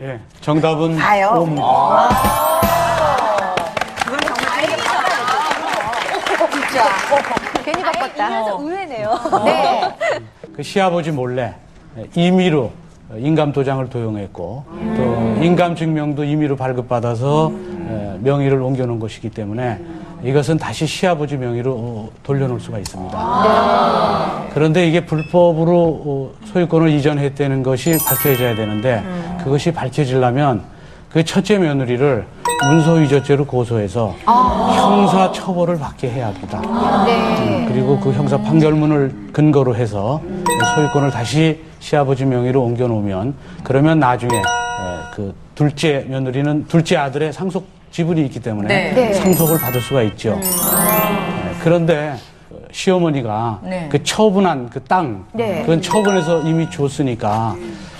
예, 정답은 다요? 오문. 괜히 바꿨다. 의외네요. 네. 그 시아버지 몰래 임의로 인감 도장을 도용했고 또 인감 증명도 임의로 발급받아서 에, 명의를 옮겨놓은 것이기 때문에 이것은 다시 시아버지 명의로 어, 돌려놓을 수가 있습니다. 그런데 이게 불법으로 어, 소유권을 이전했다는 것이 밝혀져야 되는데 그것이 밝혀지려면 그 첫째 며느리를 문서위조죄로 고소해서 형사 처벌을 받게 해야 합니다. 음, 그리고 그 형사 판결문을 근거로 해서 소유권을 다시 시아버지 명의로 옮겨놓으면 그러면 나중에 에, 그 둘째 며느리는 둘째 아들의 상속 지분이 있기 때문에 네. 네. 상속을 받을 수가 있죠. 네, 그런데 시어머니가 네. 그 처분한 그 땅, 네. 그건 처분해서 이미 줬으니까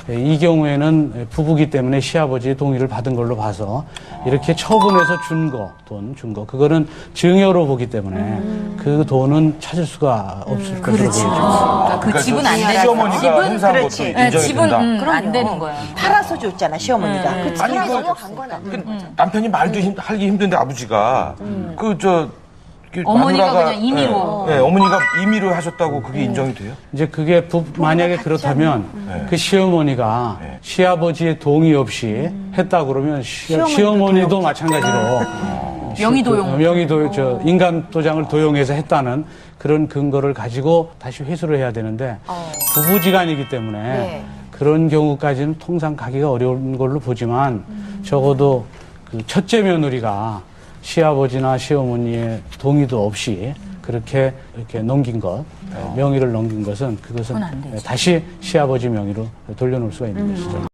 이 경우에는 부부기 때문에 시아버지의 동의를 받은 걸로 봐서 이렇게 처분해서 준 거, 돈 준 거, 그거는 증여로 보기 때문에 그 돈은 찾을 수가 없을 것으로 보여집니다. 그러니까 그 집은 안 집은 시어머니가 행사한 것도 그렇지. 네, 인정이 집은 된다. 음, 안 되는 거야. 팔아서 줬잖아 시어머니가. 네. 그 아니 그, 넘어간 건 아니야. 그 남편이 말도 힘, 하기 힘든데 아버지가 그 저 어머니가 그냥 임의로. 네, 네, 어머니가 임의로 하셨다고 그게 인정이 돼요? 이제 그게 부- 만약에 그렇다면 그 시어머니가 네. 시아버지의 동의 없이 했다 그러면 시, 시어머니도 마찬가지로 명의 도용. 그 명의도 저 인감 도장을 도용해서 했다는 그런 근거를 가지고 다시 회수를 해야 되는데 부부지간이기 때문에 네. 그런 경우까지는 통상 가기가 어려운 걸로 보지만 적어도 그 첫째 며느리가 시아버지나 시어머니의 동의도 없이 그렇게 이렇게 넘긴 것, 명의를 넘긴 것은 그것은. 다시 시아버지 명의로 돌려놓을 수가 있는 것이죠.